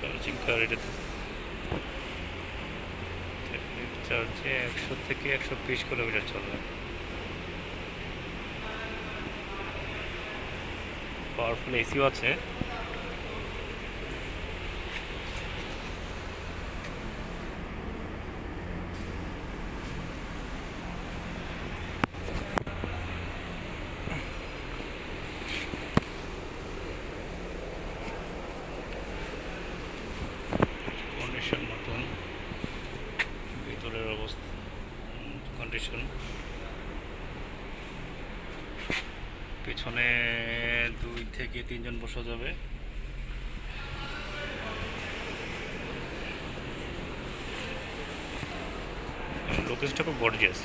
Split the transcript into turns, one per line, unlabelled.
Charging কার এটাতে চার্জে একশো থেকে একশো বিশ কিলোমিটার চলবে পাওয়ারফুল এসিও আছে। কন্ডিশন পিছনে দুই থেকে তিনজন বসা যাবে। লোকেশটা খুব গর্জিয়াস